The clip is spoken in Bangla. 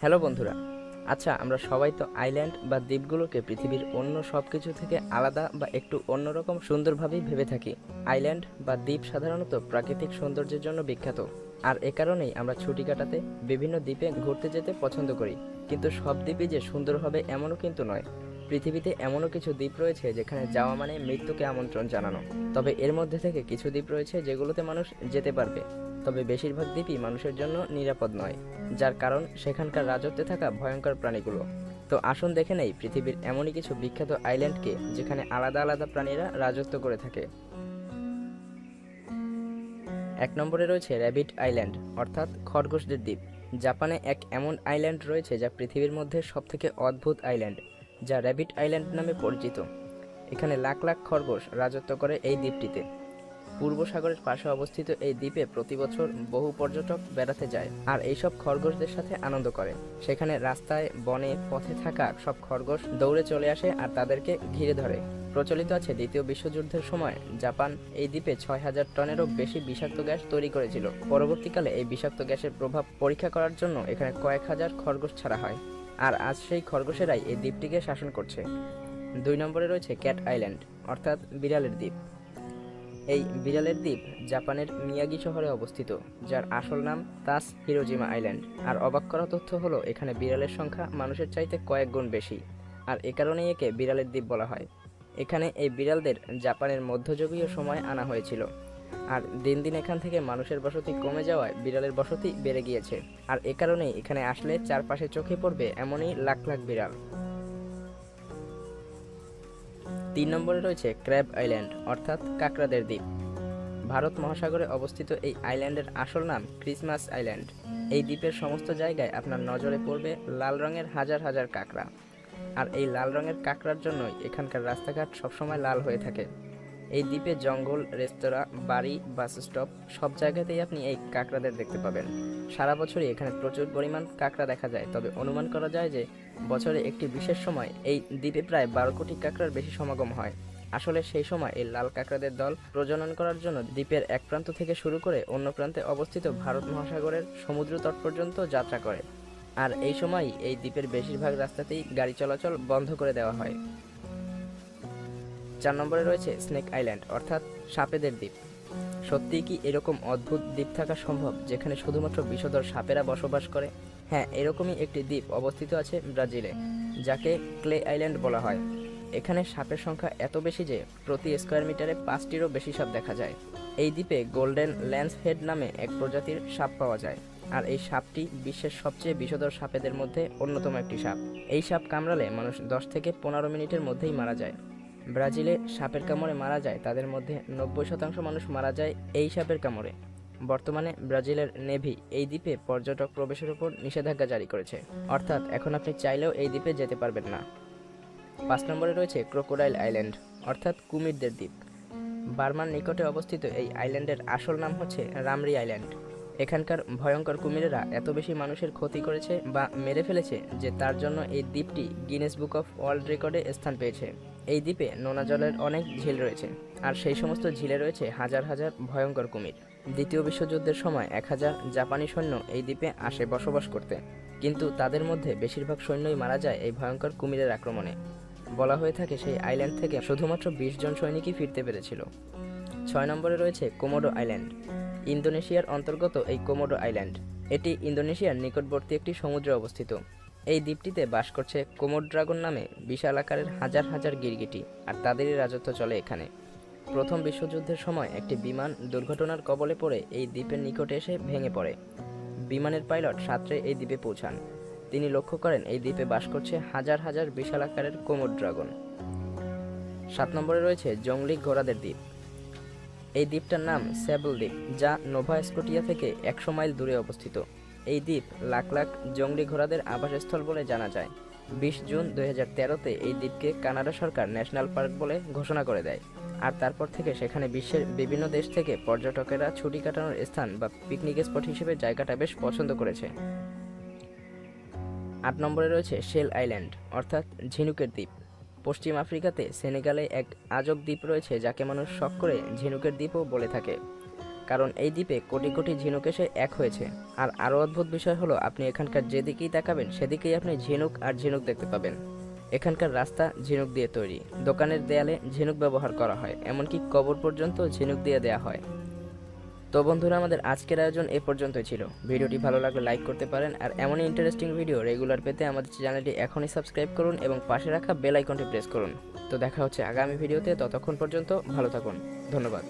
হ্যালো বন্ধুরা আচ্ছা আমরা সবাই তো আইল্যান্ড বা দ্বীপগুলোকে পৃথিবীর অন্য সব কিছু থেকে আলাদা বা একটু অন্যরকম সুন্দরভাবেই ভেবে থাকি। আইল্যান্ড বা দ্বীপ সাধারণত প্রাকৃতিক সৌন্দর্যের জন্য বিখ্যাত। আর এ কারণেই আমরা ছুটি কাটাতে বিভিন্ন দ্বীপে ঘুরতে যেতে পছন্দ করি। কিন্তু সব দ্বীপই যে সুন্দর হবে এমনও কিন্তু নয়। পৃথিবীতে এমনও কিছু দ্বীপ রয়েছে যেখানে যাওয়া মানে মৃত্যুকে আমন্ত্রণ জানানো। তবে এর মধ্যে থেকে কিছু দ্বীপ রয়েছে যেগুলোতে মানুষ যেতে পারবে। তবে বেশিরভাগ দ্বীপই মানুষের জন্য নিরাপদ নয়, যার কারণ সেখানকার রাজত্বে থাকা ভয়ঙ্কর প্রাণীগুলো। তো আসুন দেখে নেই পৃথিবীর এমনই কিছু বিখ্যাত আইল্যান্ডকে যেখানে আলাদা আলাদা প্রাণীরা রাজত্ব করে থাকে। এক নম্বরে রয়েছে র্যাবিট আইল্যান্ড, অর্থাৎ খরগোশদের দ্বীপ। জাপানে এক এমন আইল্যান্ড রয়েছে যা পৃথিবীর মধ্যে সবথেকে অদ্ভুত আইল্যান্ড। যা র্যাবিট আইল্যান্ড নামে পরিচিত। এখানে লাখ লাখ খরগোশ রাজত্ব করে এই দ্বীপটিতে। পূর্ব সাগরের পাশে অবস্থিত এই দ্বীপে প্রতি বছর বহু পর্যটক বেড়াতে যায় আর এইসব খরগোশদের সাথে আনন্দ করে। সেখানে রাস্তায়, বনে, পথে থাকা সব খরগোশ দৌড়ে চলে আসে আর তাদেরকে ঘিরে ধরে। প্রচলিত আছে দ্বিতীয় বিশ্বযুদ্ধের সময় জাপান এই দ্বীপে ছয় হাজার টনেরও বেশি বিষাক্ত গ্যাস তৈরি করেছিল। পরবর্তীকালে এই বিষাক্ত গ্যাসের প্রভাব পরীক্ষা করার জন্য এখানে কয়েক হাজার খরগোশ ছাড়া হয়। আর আজ সেই খরগোশেরাই এই দ্বীপটিকে শাসন করছে। দুই নম্বরে রয়েছে ক্যাট আইল্যান্ড, অর্থাৎ বিড়ালের দ্বীপ। এই বিড়ালের দ্বীপ জাপানের মিয়াগি শহরে অবস্থিত, যার আসল নাম তাস হিরোজিমা আইল্যান্ড। আর অবাক করা তথ্য হলো, এখানে বিড়ালের সংখ্যা মানুষের চাইতে কয়েক গুণ বেশি, আর এ কারণেই একে বিড়ালের দ্বীপ বলা হয়। এখানে এই বিড়ালদের জাপানের মধ্যযুগীয় সময় আনা হয়েছিল। আর দিন দিন এখান থেকে মানুষের বসতি কমে যাওয়ায় বিড়ালের বসতি বেড়ে গিয়েছে। আর এ কারণেই এখানে আসলে চারপাশে চোখে পড়বে এমনই লাখ লাখ বিড়াল। তিন নম্বরে রয়েছে ক্র্যাব আইল্যান্ড, অর্থাৎ কাকড়াদের দ্বীপ। ভারত মহাসাগরে অবস্থিত এই আইল্যান্ডের আসল নাম ক্রিসমাস আইল্যান্ড। এই দ্বীপের সমস্ত জায়গায় আপনার নজরে পড়বে লাল রঙের হাজার হাজার কাঁকড়া। আর এই লাল রঙের কাঁকড়ার জন্যই এখানকার রাস্তাঘাট সবসময় লাল হয়ে থাকে। এই দ্বীপে জঙ্গল, রেস্তোরাঁ, বাড়ি, বাস স্টপ, সব জায়গাতেই আপনি এই কাঁকড়াদের দেখতে পাবেন। সারা বছরই এখানে প্রচুর পরিমাণ কাঁকড়া দেখা যায়। তবে অনুমান করা যায় যে, বছরে একটি বিশেষ সময় এই দ্বীপে প্রায় বারো কোটি কাঁকড়ার বেশি সমাগম হয়। আসলে সেই সময় এই লাল কাঁকড়াদের দল প্রজনন করার জন্য দ্বীপের এক প্রান্ত থেকে শুরু করে অন্য প্রান্তে অবস্থিত ভারত মহাসাগরের সমুদ্র তট পর্যন্ত যাত্রা করে। আর এই সময়ই এই দ্বীপের বেশিরভাগ রাস্তাতেই গাড়ি চলাচল বন্ধ করে দেওয়া হয়। চার নম্বরে রয়েছে স্নেক আইল্যান্ড অর্থাৎ সাপেদের দ্বীপ। সত্যিই কি এরকম অদ্ভুত দ্বীপ থাকা সম্ভব, যেখানে শুধুমাত্র বিষধর সাপেরা বসবাস করে? হ্যাঁ এরকমই একটি দ্বীপ অবস্থিত আছে ব্রাজিলে, যাকে ক্লে আইল্যান্ড বলা হয়। এখানে সাপের সংখ্যা এত বেশি যে প্রতি স্কোয়ার মিটারে পাঁচটিরও বেশি সাপ দেখা যায়। এই দ্বীপে গোল্ডেন ল্যান্স হেড নামে এক প্রজাতির সাপ পাওয়া যায়, আর এই সাপটি বিশ্বের সবচেয়ে বিষধর সাপেদের মধ্যে অন্যতম একটি সাপ। এই সাপ কামড়ালে মানুষ দশ থেকে পনেরো মিনিটের মধ্যেই মারা যায়। ব্রাজিলে সাপের কামড়ে মারা যায়, তাদের মধ্যে নব্বই শতাংশ মানুষ মারা যায় এই সাপের কামড়ে। বর্তমানে ব্রাজিলের নেভি এই দ্বীপে পর্যটক প্রবেশের উপর নিষেধাজ্ঞা জারি করেছে। অর্থাৎ এখন আপনি চাইলেও এই দ্বীপে যেতে পারবেন না। পাঁচ নম্বরে রয়েছে ক্রোকোডাইল আইল্যান্ড, অর্থাৎ কুমিরদের দ্বীপ। বার্মার নিকটে অবস্থিত এই আইল্যান্ডের আসল নাম হচ্ছে রামরি আইল্যান্ড। এখানকার ভয়ঙ্কর কুমিরেরা এত বেশি মানুষের ক্ষতি করেছে বা মেরে ফেলেছে যে তার জন্য এই দ্বীপটি গিনেস বুক অফ ওয়ার্ল্ড রেকর্ডে স্থান পেয়েছে। এই দ্বীপে নোনা জলের অনেক ঝিল রয়েছে, আর সেই সমস্ত ঝিলে রয়েছে হাজার হাজার ভয়ঙ্কর কুমির। দ্বিতীয় বিশ্বযুদ্ধের সময় এক হাজার জাপানি সৈন্য এই দ্বীপে আসে বসবাস করতে, কিন্তু তাদের মধ্যে বেশিরভাগ সৈন্যই মারা যায় এই ভয়ঙ্কর কুমিরের আক্রমণে। বলা হয়ে থাকে সেই আইল্যান্ড থেকে শুধুমাত্র বিশ জন সৈনিকই ফিরতে পেরেছিল। ছয় নম্বরে রয়েছে কোমোডো আইল্যান্ড ইন্দোনেশিয়ার অন্তর্গত এই কোমোডো আইল্যান্ড। এটি ইন্দোনেশিয়ার নিকটবর্তী একটি সমুদ্রে অবস্থিত। এই দ্বীপটিতে বাস করছে কোমোড ড্রাগন নামে বিশাল আকারের হাজার হাজার গিরগিটি, আর তাদেরই রাজত্ব চলে এখানে। প্রথম বিশ্বযুদ্ধের সময় একটি বিমান দুর্ঘটনার কবলে পড়ে এই দ্বীপের নিকটে এসে ভেঙে পড়ে। বিমানের পাইলট সাঁতরে এই দ্বীপে পৌঁছান। তিনি লক্ষ্য করেন এই দ্বীপে বাস করছে হাজার হাজার বিশাল আকারের কোমোড ড্রাগন। সাত নম্বরে রয়েছে জংলি ঘোড়াদের দ্বীপ। এই দ্বীপটার নাম স্যাবল দ্বীপ, যা নোভা স্কোটিয়া থেকে একশো মাইল দূরে অবস্থিত। এই দ্বীপ লাখ লাখ জঙ্গলি ঘোড়াদের আবাসস্থল বলে জানা যায়। বিশ জুন দুই হাজার তেরোতে এই দ্বীপকে কানাডা সরকার ন্যাশনাল পার্ক বলে ঘোষণা করে দেয়। আর তারপর থেকে সেখানে বিশ্বের বিভিন্ন দেশ থেকে পর্যটকেরা ছুটি কাটানোর স্থান বা পিকনিক স্পট হিসেবে জায়গাটা বেশ পছন্দ করেছে। আট নম্বরে রয়েছে শেল আইল্যান্ড, অর্থাৎ ঝিনুকের দ্বীপ। পশ্চিম আফ্রিকাতে সেনেগালে এক আজব দ্বীপ রয়েছে যাকে মানুষ শখ করে ঝিনুকের দ্বীপও বলে থাকে। কারণ এই দ্বীপে কোটি কোটি ঝিনুক এসে এক হয়েছে। আর আরও অদ্ভুত বিষয় হলো, আপনি এখানকার যেদিকেই তাকাবেন, সেদিকেই আপনি ঝিনুক আর ঝিনুক দেখতে পাবেন। এখানকার রাস্তা ঝিনুক দিয়ে তৈরি। দোকানের দেয়ালে ঝিনুক ব্যবহার করা হয়, এমনকি কবর পর্যন্ত ঝিনুক দিয়ে দেয়া হয়। তো বন্ধুরা, আমাদের আজকের আয়োজন এ পর্যন্তই ছিল। ভিডিওটি ভালো লাগলে লাইক করতে পারেন, আর এমনই ইন্টারেস্টিং ভিডিও রেগুলার পেতে আমাদের চ্যানেলটি এখনই সাবস্ক্রাইব করুন এবং পাশে রাখা বেল আইকনটি প্রেস করুন। তো দেখা হচ্ছে আগামী ভিডিওতে ততক্ষণ পর্যন্ত ভালো থাকুন। ধন্যবাদ।